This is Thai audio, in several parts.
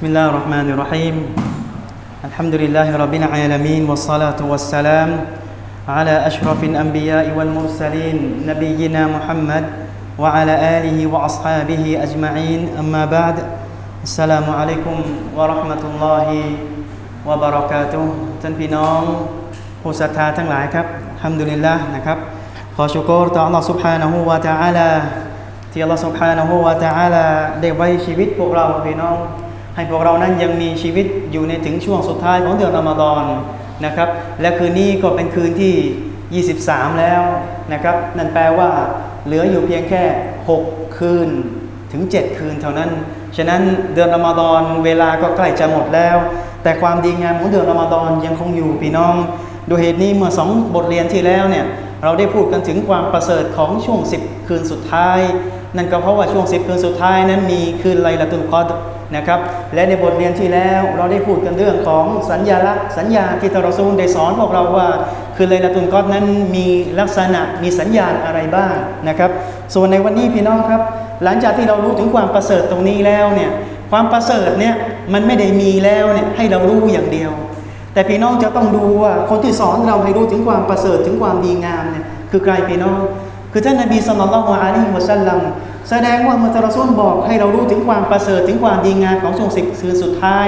بسم الله الرحمن الرحيم الحمد لله رب العالمين والصلاة والسلام على أشرف الأنبياء والمرسلين نبينا محمد وعلى آله وأصحابه أجمعين أما بعد السلام عليكم ورحمة الله وبركاته ท่านพี่น้องผู้ศรัทธาทั้งหลายครับฮัมดุลิลละนะครับ ขอชุกรต่อ Allah سبحانه และ تعالى ที่ Allah سبحانه และ تعالى ได้ไว้ชีวิตพวกเราพี่น้อง ให้พวกเรานั้นยังมีชีวิตอยู่ในถึงช่วงสุดท้ายของเดือนอมฎอนนะครับ และคืนนี้ก็เป็นคืนที่ 23 แล้วนะครับ นั่นแปลว่าเหลืออยู่เพียงแค่ 6 คืนถึง 7 คืนเท่านั้น ฉะนั้นเดือนอมฎอนเวลาก็ใกล้จะหมดแล้ว แต่ความดีงามของเดือนอมฎอนยังคงอยู่พี่น้อง โดยเหตุนี้เมื่อสองบทเรียนที่แล้วเนี่ยเราได้พูดกันถึงความประเสริฐของช่วง 10 คืนสุดท้าย นั่นก็เพราะว่าช่วง 10 คืนสุดท้ายนั้นมีคืนไลลาตุลกอด นะครับ และในบทเรียนที่แล้วเราได้พูดกันเรื่องของสัญญาลักษณ์สัญญาที่ตารอซูลได้สอนพวกเราว่า คืนไลยลาตุลกอดนั้นมีลักษณะมีสัญญาณอะไรบ้างนะครับ ส่วนในวันนี้พี่น้องครับ หลังจากที่เรารู้ถึงความประเสริฐตรงนี้แล้วเนี่ยความประเสริฐเนี่ยมันไม่ได้มีแล้วเนี่ยให้เรารู้อย่างเดียว แต่พี่น้องจะต้องดูว่าคนที่สอนเราให้รู้ถึงความประเสริฐถึงความดีงามเนี่ยคือใครพี่น้อง คือท่านนบีสุลต่านละฮ์อะลัยฮิวะสัลลัม แสดงว่าเมื่อตารซุลบอกให้เรารู้ถึงความประเสริฐถึงความดีงามของช่วงสิบคืนสุดท้าย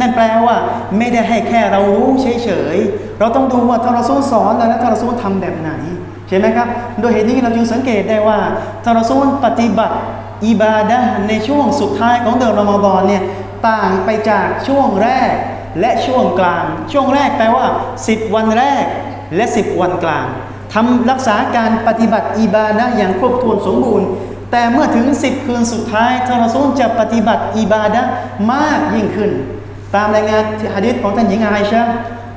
นั่นแปลว่าไม่ได้ให้แค่เรารู้เฉยๆเราต้องดูว่าตารซุลสอนแล้วตารซุลทำแบบไหนใช่ไหมครับโดยเหตุนี้เราจึงสังเกตได้ว่าตารซุลปฏิบัติอิบาดะห์ในช่วงสุดท้ายของเดือนรอมฎอนเนี่ยต่างไปจากช่วงแรกและช่วงกลาง ช่วงแรกแปลว่า 10 วันแรกและ 10 วันกลางทำรักษาการปฏิบัติอิบาดะห์อย่างครบถ้วนสมบูรณ์ แต่เมื่อถึง 10 คืนสุดท้ายท่านรอซูลจะปฏิบัติอิบาดะมากยิ่งขึ้น ตามรายงานที่ฮะดีษของท่านหญิงอาอิชะ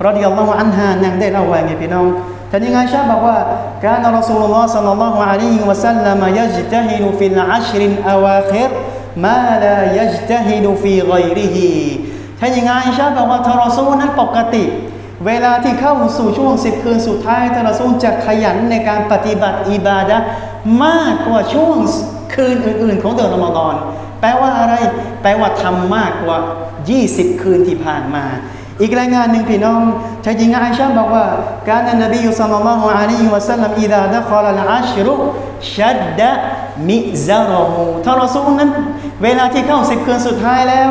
รอดิยัลลอฮุอันฮานางได้เล่าไว้ไงพี่น้องท่านหญิงอาอิชะบอกว่าการรอซูลุลลอฮ์ศ็อลลัลลอฮุอะลัยฮิวะซัลลัมยัจตะฮิดุฟิลอัชรินอาวาคิรมาลายัจตะฮิดุฟีฆอยริฮิท่านหญิงอาอิชะบอกว่าท่านรอซูลนั้นปกติ เวลาที่เข้าสู่ช่วงสิบคืนสุดท้ายท่านรอซูลจะขยันในการปฏิบัติอิบาดะห์ มากกว่าช่วงคืนอื่น ๆ ของเดือนรอมฎอนแปลว่าอะไร แปลว่าทำมากกว่า 20 คืนที่ผ่านมา อีกรายงานหนึ่งพี่น้องชายหญิงอาชาบอกว่า การนนบียุสัลลัลลอฮุอะลัยฮิวะสัลลัมอิดาดะคอลอัชรุชัดดะมิซารอฮูทารอซูลนั้น เวลาที่เข้าสิบคืนสุดท้ายแล้ว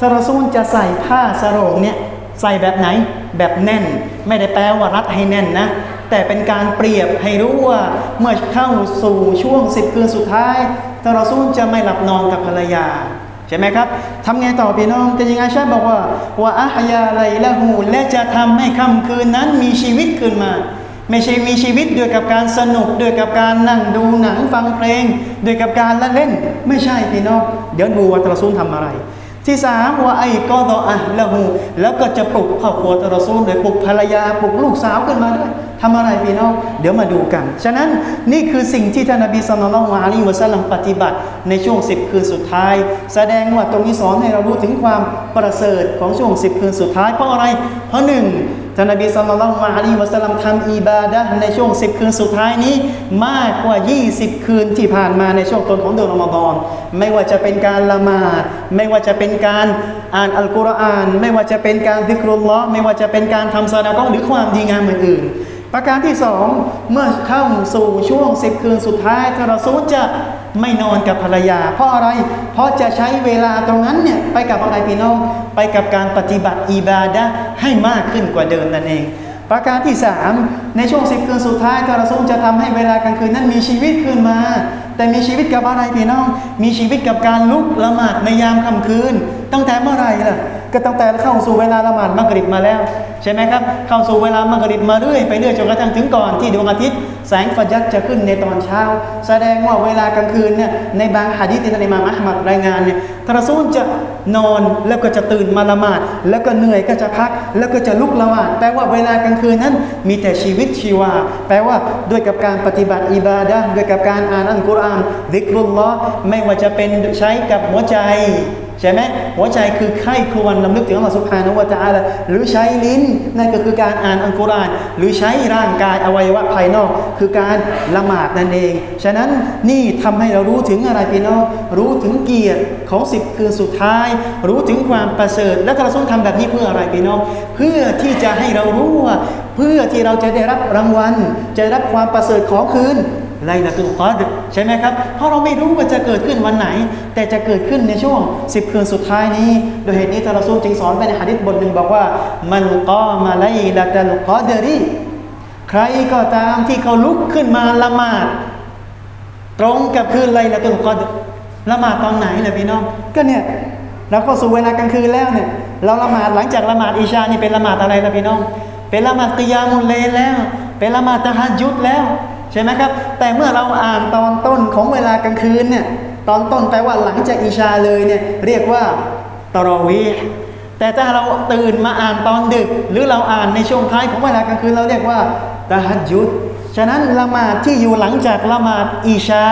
ทารอซูลจะใส่ผ้าสโรงเนี่ย ใส่แบบไหนแบบแน่น ไม่ได้แปลว่ารัดให้แน่นนะ แต่เป็นการเปรียบให้รู้ว่าเมื่อเข้าสู่ช่วงสิบคืนสุดท้ายทารอซูลจะไม่หลับนอนกับภรรยาใช่ไหมครับทำไงต่อพี่น้องจะยังไงชาบอกว่าว่าอะฮยาไลละหูและจะทำให้ค่ำคืนนั้นมีชีวิตขึ้นมา ไม่ใช่มีชีวิตด้วยกับการสนุกด้วยกับการนั่งดูหนังฟังเพลงด้วยกับการละเล่น ไม่ใช่พี่น้อง เดี๋ยวดูว่าตรซูลทำอะไร ที่สามว่าไอ้กอดออะละหูแล้วก็จะปลุกครอบครัวตรซูลเลยปลุกภรรยาปลุกลูกสาวขึ้นมาด้วยทำอะไรพี่น้อง เดี๋ยวมาดูกัน ฉะนั้นนี่คือสิ่งที่ท่านนบีสุลต่านละฮ์อะลัยวะสัลลัมปฏิบัติในช่วง10คืนสุดท้าย แสดงว่าตรงนี้สอนให้เรารู้ถึงความประเสริฐของช่วง10คืนสุดท้ายเพราะอะไร เพราะหนึ่ง ท่านนบีสุลต่านละฮ์อะลัยฮิวะสัลลัมทำอิบาดะในช่วง 10 คืนสุดท้ายนี้ มากกว่า 20 คืนที่ผ่านมาในช่วงต้นของเดือนรอมฎอนไม่ว่าจะเป็นการละหมาด ไม่ว่าจะเป็นการอ่านอัลกุรอาน ไม่ว่าจะเป็นการซิกรุลลอฮ์ไม่ว่าจะเป็นการทำซาดะกอหรือความดีงามอื่นๆ ประการที่สองเมื่อเข้าสู่ช่วงสิบคืนสุดท้ายทารอซูจะไม่นอนกับภรรยา เพราะอะไร เพราะจะใช้เวลาตรงนั้นเนี่ยไปกับอะไรพี่น้อง ไปกับการปฏิบัติอิบาดะให้มากขึ้นกว่าเดิมนั่นเอง ประการที่สาม ในช่วงสิบคืนสุดท้ายทารอซูลจะทำให้เวลากลางคืนนั้นมีชีวิตขึ้นมา แต่มีชีวิตกับอะไรพี่น้อง มีชีวิตกับการลุกละหมาดในยามค่ำคืน ตั้งแต่เมื่อไหร่ล่ะก็ตั้งแต่เข้าสู่เวลาละหมาดมักริบมาแล้ว ใช่ไหมครับ เข้าสู่เวลามักริบมาเรื่อยไปเรื่อยจนกระทั่งถึงก่อนที่ดวงอาทิตย์แสงฟัจัดจะขึ้นในตอนเช้า แสดงว่าเวลากลางคืนเนี่ยในบางหะดีษที่ท่านอิมามอัลมัดรายงานเนี่ยทารซูลจะนอนแล้วก็จะตื่นมาละหมาด แล้วก็เหนื่อยก็จะพัก แล้วก็จะลุกละหมาดแปลว่าเวลากลางคืนนั้นมีแต่ชีวิตชีวา แปลว่าด้วยกับการปฏิบัติอิบาดะห์ด้วยกับการอ่านอัลกุรอานดิกรุลลอฮ์ไม่ว่าจะเป็นใช้กับหัวใจ ใช่ไหมหัวใจคือใคร่ครวญลำลึกถึงอัลลอฮฺสุบฮานวะตอาลาหรือใช้ลิ้นนั่นก็คือการอ่านอัลกุรอาน หรือใช้ร่างกายอวัยวะภายนอก คือการละหมาดนั่นเอง ฉะนั้นนี่ทำให้เรารู้ถึงอะไรพี่น้องรู้ถึงเกียรติของสิบคืนสุดท้าย รู้ถึงความประเสริฐและเราต้องทำแบบนี้เพื่ออะไรพี่น้อง เพื่อที่จะให้เรารู้ว่าเพื่อที่เราจะได้รับรางวัล จะได้รับความประเสริฐของคืน ไลลาตุลกอดใช่ไหมครับ เพราะเราไม่รู้ว่าจะเกิดขึ้นวันไหน แต่จะเกิดขึ้นในช่วง 10 คืนสุดท้ายนี้ โดยเหตุนี้ทารซูลจึงสอนไปในหะดิษบทหนึ่งบอกว่า มันกอมาไลลาตุลกอดรีใครก็ตามที่เขาลุกขึ้นมาละหมาด ตรงกับคืนไลลาตุลกอดละหมาดตอนไหนล่ะพี่น้อง ก็เนี่ยเราก็สู่เวลากลางคืนแล้วเนี่ยเราละหมาดหลังจากละหมาดอิชานี่เป็นละหมาดอะไรล่ะพี่น้อง เป็นละหมาดกิยามุลเลแล้ว เป็นละหมาดตะฮัจุดแล้ว ใช่ไหมครับ แต่เมื่อเราอ่านตอนต้นของเวลากลางคืนเนี่ยตอนต้นแปลว่าหลังจากอิชาเลยเนี่ยเรียกว่าตรอวีแต่ถ้าเราตื่นมาอ่านตอนดึก หรือเราอ่านในช่วงท้ายของเวลากลางคืนเราเรียกว่าตะฮัจยุดฉะนั้นละหมาดที่อยู่หลังจากละหมาดอิชา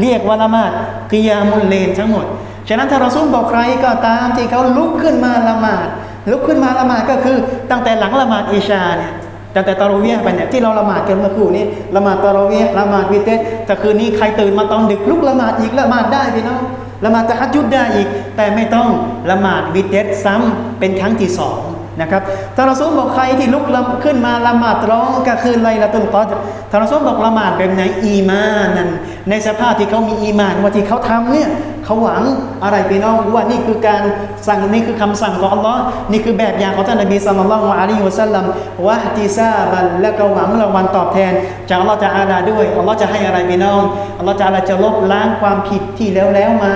เรียกว่าละหมาดกิยามุลเลนทั้งหมด ฉะนั้นถ้าเราซุ่มบอกใครก็ตามที่เขาลุกขึ้นมาละหมาดลุกขึ้นมาละหมาดก็คือตั้งแต่หลังละหมาดอิชาเนี่ย ตั้งแต่ตะโรเวียไปเนี่ยที่เราละหมาดกันเมื่อคืนนี้ละหมาดตะโรเวียละหมาดวิเตสแต่คืนนี้ใครตื่นมาตอนดึกลุกละหมาดอีกละหมาดได้พี่น้องละหมาดตะฮัจญุดได้อีก แต่ไม่ต้องละหมาดวิเตสซ้ำเป็นครั้งที่สอง นะครับทารซุลบอกใครที่ลุกละขึ้นมาละหมาดร้องก็คือไลละตุลกอดทารซุลบอกละหมาดแบบไหนอีมานันในสภาพที่เขามีอีมานว่าที่เขาทำเนี่ยเขาหวังอะไรพี่น้องว่านี่คือการสั่งนี่คือคำสั่งของอัลลอฮ์นี่คือแบบอย่างของท่านนบีสัลลัลลอฮุอะลัยฮิวะสัลลัมวะฮติซาบันและก็หวังรางวัลตอบแทน จากอัลลอฮ์จะอาลาด้วยอัลลอฮ์จะให้อะไรพี่น้องอัลลอฮ์จะอาลาจะลบล้างความผิดที่แล้วแล้วมา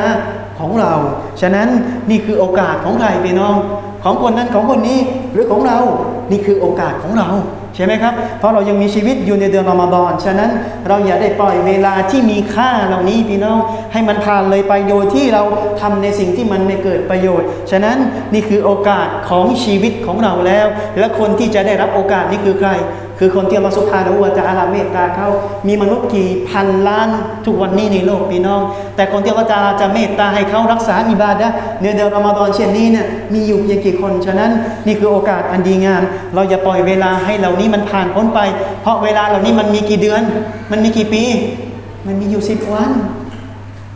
ของเรา ฉะนั้นนี่คือโอกาสของใครพี่น้อง ของคนนั้นของคนนี้หรือของเรา นี่คือโอกาสของเรา ใช่ไหมครับ เพราะเรายังมีชีวิตอยู่ในเดือนรอมฎอน ฉะนั้นเราอย่าได้ปล่อยเวลาที่มีค่าเหล่านี้พี่น้องให้มันผ่านเลยไปโดยที่เราทำในสิ่งที่มันไม่เกิดประโยชน์ ฉะนั้นนี่คือโอกาสของชีวิตของเราแล้ว และคนที่จะได้รับโอกาสนี้คือใคร คือคนที่เราสุภาพรู้ว่าจะอาลาเมตตาเขามีมนุษย์กี่พันล้านทุกวันนี้ในโลกพี่น้อง แต่คนที่เราจะจะเมตตาให้เขารักษาอิบาดะห์ในเดือนอมฎอนเช่นนี้เนี่ยมีอยู่เพียงกี่คนฉะนั้นนี่คือโอกาสอันดีงาม เราอย่าปล่อยเวลาให้เหล่านี้มันผ่านพ้นไป เพราะเวลาเหล่านี้มันมีกี่เดือน มันมีกี่ปี มันมีอยู่สิบวัน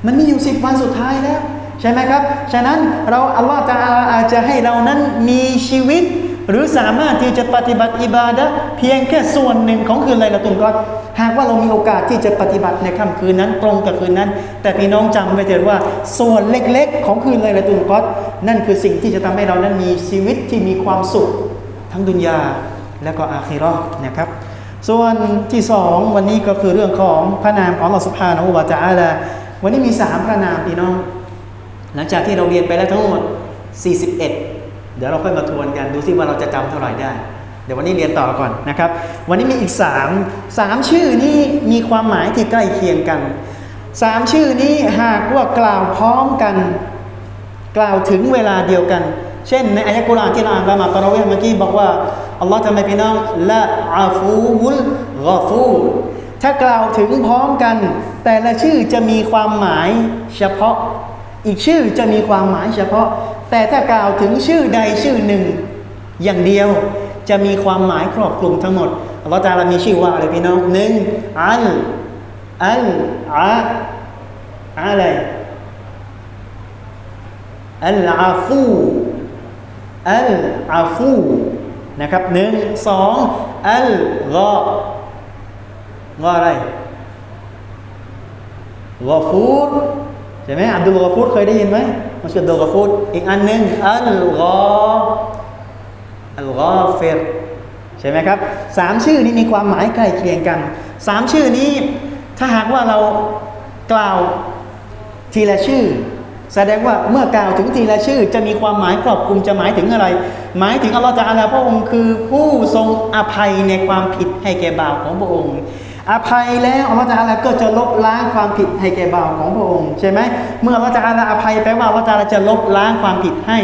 มันมีอยู่สิบวันสุดท้ายแล้วใช่ไหมครับ ฉะนั้นเราอัลลอฮฺจะอาจจะให้เรานั้นมีชีวิต หรือสามารถที่จะปฏิบัติอิบาดะเพียงแค่ส่วนหนึ่งของคืนไลลาตุลกอดหากว่าเรามีโอกาสที่จะปฏิบัติในค่ำคืนนั้นตรงกับคืนนั้น แต่พี่น้องจำไว้เถิดว่าส่วนเล็ก ๆ ของคืนไลลาตุลกอดนั่นคือสิ่งที่จะทำให้เรานั้นมีชีวิตที่มีความสุข ทั้งดุนยาและก็อาคิเราะห์นะครับ ส่วนที่สองวันนี้ก็คือเรื่องของพระนามของอัลอสุบฮานะฮูวะตะอาลาวันนี้มีสามพระนามพี่น้อง หลังจากที่เราเรียนไปแล้วทั้งหมด 41 เดี๋ยวเราค่อยมาทวนกันดูซิว่าเราจะจำเท่าไหร่ได้ เดี๋ยววันนี้เรียนต่อก่อนนะครับ วันนี้มีอีก3 3ชื่อนี้มีความหมายที่ใกล้เคียงกัน 3 ชื่อนี้หากว่ากล่าวพร้อมกัน กล่าวถึงเวลาเดียวกัน เช่น ในอายะกุรอานที่เราอ่านละหมาดตะเราะเวห์เมื่อกี้บอกว่าอัลลอฮ์ทำไมพี่น้องละอาฟูวุลกอฟูถ้ากล่าวถึงพร้อมกัน แต่ละชื่อจะมีความหมายเฉพาะ อีกชื่อจะมีความหมายเฉพาะ แต่ถ้ากล่าวถึงชื่อใดชื่อหนึ่ง อย่างเดียวจะมีความหมายครอบคลุมทั้งหมดอัลลอฮ์ตะอาลามีชื่อว่าอะไรพี่น้องหนึ่งอัลอัลอาอะไรอัลอาฟูอัลอาฟูนะครับหนึ่งสองอัลกอกออะไรกอฟูร ช่ไหมอับดุลกอฟูรเคยได้ยินไหมมัสยิดอับดุลกอฟูรอีกอันหนึ่งอัลกออัลกอเฟรใช่ไหมครับสามชื่อนี้มีความหมายใกล้เคียงกันสามชื่อนี้ถ้าหากว่าเรากล่าวทีละชื่อ แสดงว่าเมื่อกล่าวถึงทีละชื่อ จะมีความหมายครอบคลุมจะหมายถึงอะไร หมายถึงอัลลอฮฺตะอาลาพระองค์คือผู้ทรงอภัยในความผิดให้แก่บ่าวของพระองค์ อภัยแล้วอัลลอฮฺตะอาลาก็จะลบล้างความผิดให้แก่บ่าวของพระองค์ใช่ไหมเมื่ออัลลอฮฺตะอาลาอภัยแปลว่าอัลลอฮฺตะอาลาจะลบล้างความผิดให้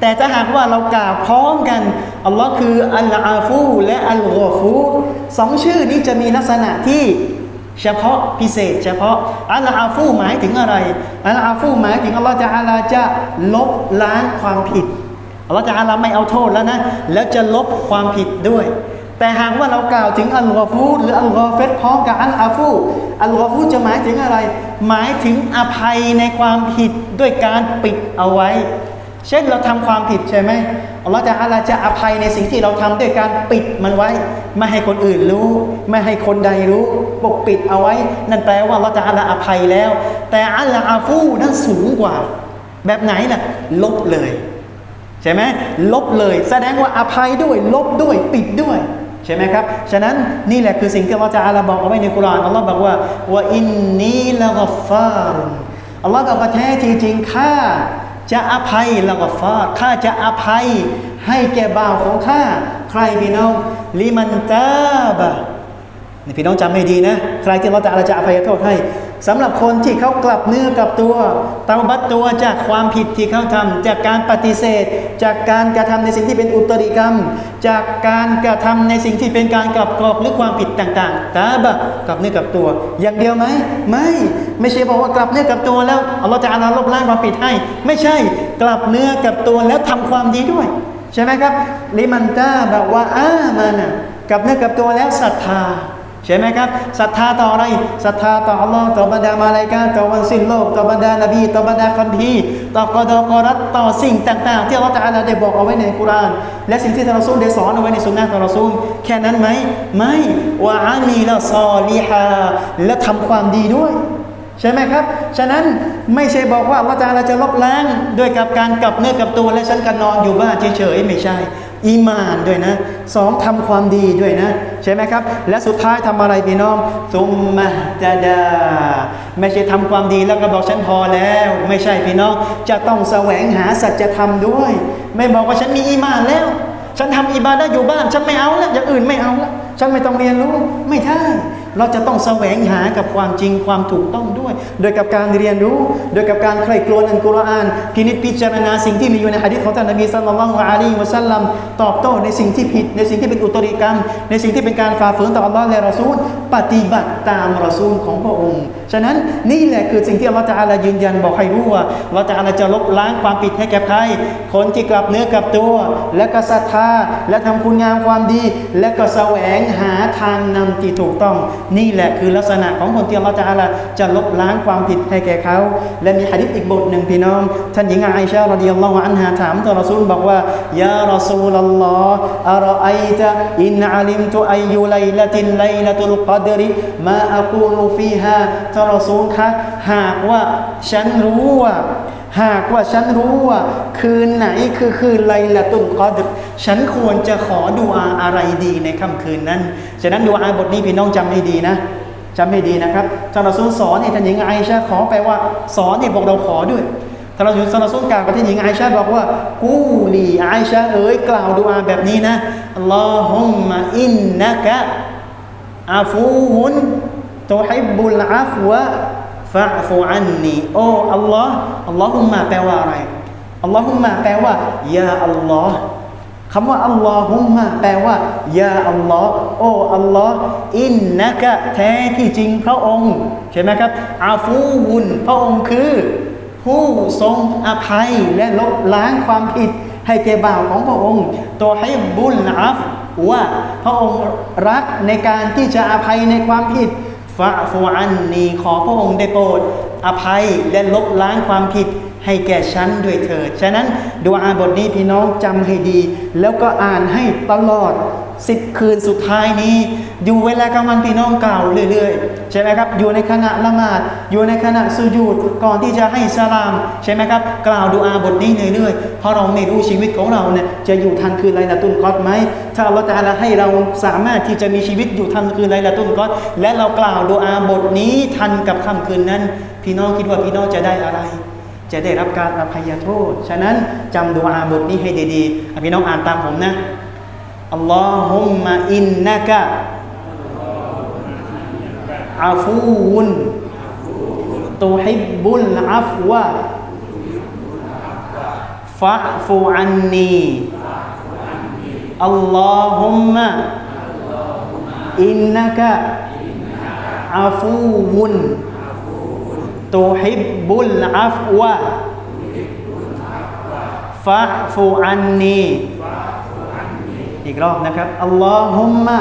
แต่ถ้าหากว่าเรากล่าวพร้อมกันอัลลอฮ์คืออัลอาฟูและอัลกอฟูสองชื่อนี้จะมีลักษณะที่เฉพาะพิเศษ เฉพาะอัลอาฟูหมายถึงอะไรอัลอาฟูหมายถึงอัลลอฮฺจะอาลาจะลบล้างความผิดอัลลอฮฺจะอาลาไม่เอาโทษแล้วนะแล้วจะลบความผิดด้วย แต่หากว่าเรากล่าวถึงอัลกอฟูหรืออัลกอเฟตพร้อมกับอัลอาฟูอัลกอฟูจะหมายถึงอะไร หมายถึงอภัยในความผิดด้วยการปิดเอาไว้ เช่นเราทำความผิดใช่ไหมอัลลอฮฺจะอาลาจะอภัยในสิ่งที่เราทำด้วยการปิดมันไว้ ไม่ให้คนอื่นรู้ ไม่ให้คนใดรู้ ปกปิดเอาไว้ นั่นแปลว่าอัลลอฮฺจะอาลาอภัยแล้ว แต่อัลอาฟูนั้นสูงกว่า แบบไหนน่ะ ลบเลย ใช่ไหมลบเลย แสดงว่าอภัยด้วย ลบด้วย ปิดด้วย ใช่ไหมครับ ฉะนั้นนี่แหละคือสิ่งที่อัลลอฮฺจะอาลาบอกเอาไว้ในกุรอานอัลลอฮ์บอกว่าว่าอินนีละกฟารุนอัลลอฮ์บอกว่าแท้จริงข้าจะอภัยละกฟาร์ข้าจะอภัยให้แก่บ่าวของข้าใครพี่น้องลิมันตาบะนี่พี่น้องจำไม่ดีนะ ใครที่เราจะอาจะอภัยโทษให้ สำหรับคนที่เขากลับเนื้อกลับตัวเตาบัตตัวจากความผิดที่เขาทำจากการปฏิเสธ จากการกระทำในสิ่งที่เป็นอุตริกรรม จากการกระทำในสิ่งที่เป็นการกลับกรอกหรือความผิดต่างๆตาบะกลับเนื้อกลับตัว อย่างเดียวไหมไม่ไม่ใช่บอกว่ากลับเนื้อกลับตัวแล้วอัลลอฮฺจะอาลบล้างความผิดให้ ไม่ใช่กลับเนื้อกลับตัวแล้วทำความดีด้วย ใช่ไหมครับลิมันตาแบบว่าอามานะกลับเนื้อกลับตัวแล้วศรัทธา ใช่ไหมครับศรัทธาต่ออะไรศรัทธาต่ออัลลอฮ์ต่อบรรดามาลายกาต่อวันสิ้นโลก ต่อบรรดานบีต่อบรรดาคัมภีร์ต่อกอดอกอรัตต่อสิ่งต่างๆ ที่อัลลอฮ์ตะอาลาได้บอกเอาไว้ในกุราน และสิ่งที่ทานรอซูลได้สอนเอาไว้ในสุนนะของรอซูลแค่นั้นไหมไม่ว่าอามีละซอลิฮาและทำความดีด้วยใช่ไหมครับ ฉะนั้นไม่ใช่บอกว่าอัลลอฮ์ตะอาลาจะลบล้างด้วยกับการกลับเนื้อกลับตัวและฉันก็นอนอยู่บ้านเฉยๆไม่ใช่ อีมานด้วยนะสองทำความดีด้วยนะ ใช่ไหมครับ และสุดท้ายทำอะไรพี่น้องซุมมะจาดา ไม่ใช่ทำความดีแล้วก็บอกฉันพอแล้ว ไม่ใช่พี่น้อง จะต้องแสวงหาสัจธรรมด้วย ไม่บอกว่าฉันมีอีมานแล้ว ฉันทำอิบาดะอยู่บ้าน ฉันไม่เอาแล้วอย่างอื่นไม่เอาแล้วฉันไม่ต้องเรียนรู้ไม่ใช่ เราจะต้องแสวงหากับความจริงความถูกต้องด้วย โดยกับการเรียนรู้ โดยกับการใคร่ครวญอันกุรอาน พินิจพิจารณาสิ่งที่มีอยู่ในฮะดีษของท่านนบีสัลลัลลอฮุอะลัยฮิวะสัลลัมตอบโต้ในสิ่งที่ผิด ในสิ่งที่เป็นอุตริกรรม ในสิ่งที่เป็นการฝ่าฝืนต่ออัลลอฮ์และรอซูล ปฏิบัติตามรอซูลของพระองค์ ฉะนั้นนี่แหละคือสิ่งที่อัลลอฮฺตะอาลายืนยันบอกให้รู้ว่าอัลลอฮฺตะอาลาจะลบล้างความผิดให้แก่ใครคนที่กลับเนื้อกลับตัว และก็ศรัทธาและทำคุณงามความดี และก็แสวงหาทางนำที่ถูกต้อง นี่แหละคือลักษณะของคนที่อัลลอฮฺตะอาลาจะลบล้างความผิดให้แก่เขา และมีหะดีษอีกบทหนึ่งพี่น้อง ท่านหญิงอาอิชาระดิยัลลอฮุอันฮาถามท่านรอซูลบอกว่ายารอซูลัลลอฮ์อารอไอตะอินอาลิมตุอายุไลละตินไลละตุลกอดริมาอะกูลูฟีฮาานรอซูลคะหากว่าฉันรู้ว่า หากว่าฉันรู้ว่า คืนไหนคือคืนไลละตุลกอดฉันควรจะขอดุอาอะไรดีในค่ำคืนนั้น ฉะนั้นดุอาบทนี้พี่น้องจำให้ดีนะจำให้ดีนะครับท่านรอซูลสอนให้ท่านหญิงไอชาขอไปว่า สอนให้พวกเราขอด้วยท่านรอซูลท่านรอซูลกล่าวกับท่านหญิงไอชาบอกว่า กูลีไอชาเอ๋ยกล่าวดุอาแบบนี้นะอัลลอฮุมมะอินนะกะอาฟูฮุน ตุฮิบบุลอาฟวะฟะฟูอันนีโอ้อัลลอฮ์อัลลอฮุมมาแปลว่าอะไรอัลลอฮุมมาแปลว่ายาอัลลอฮ์คำว่าอัลลอฮุมมะแปลว่ายาอัลลอฮ์โอ้อัลลอฮ์อินนะกะแท้ที่จริงพระองค์ใช่ไหมครับอาฟูวุนพระองค์คือ ผู้ทรงอภัยและลบล้างความผิด ให้แก่บ่าวของพระองค์ ตัวให้บุญอัฟว่าพระองค์รักในการที่จะอภัยในความผิด ฟะฟูอันนีขอพระองค์ได้โปรด อภัยและลบล้างความผิด ให้แก่ฉันด้วยเถิด ฉะนั้นดูอาบทนี้พี่น้องจำให้ดี แล้วก็อ่านให้ตลอดสิบคืนสุดท้ายนี้ อยู่เวลากลางวันพี่น้องกล่าวเรื่อยๆ ใช่ไหมครับ อยู่ในขณะละหมาด อยู่ในขณะสุญูดก่อนที่จะให้สลาม ใช่ไหมครับ กล่าวดูอาบทนี้เรื่อยๆ เพราะเราไม่รู้ชีวิตของเราเนี่ยจะอยู่ทันคืนไรละตุนกอดไหม ถ้าอัลลอฮฺตะอาลาให้เราสามารถที่จะมีชีวิตอยู่ทันคืนไรละตุนกอดและเรากล่าวดูอาบทนี้ทันกับค่ำคืนนั้น พี่น้องคิดว่าพี่น้องจะได้อะไร จะได้รับการอภัยโทษ ฉะนั้นจำดูอาบทนี้ให้ดีๆอพี่น้องอ่านตามผมนะอัลลอฮุมมะอินนะกะอาฟูุนตุฮิบบุลอัฟวะฟะฟูอันนีอัลลอฮุมมะอินนะกะอาฟูวุน ตุฮิบบุลอัฟวะฟะฟูอันนีอีกรอบนะครับอัลลอฮุมมะ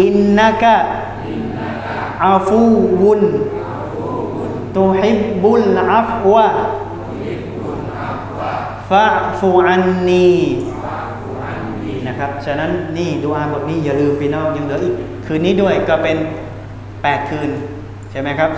อินนักะอาฟูวุนตุฮิบบุลอัฟวะฟะฟูอันนีนะครับฉะนั้นนี่ดูอาบทนี้อย่าลืมพี่น้องยังเหลืออีก คืนนี้ด้วยก็เป็น 8 คืน ใช่ไหมครับ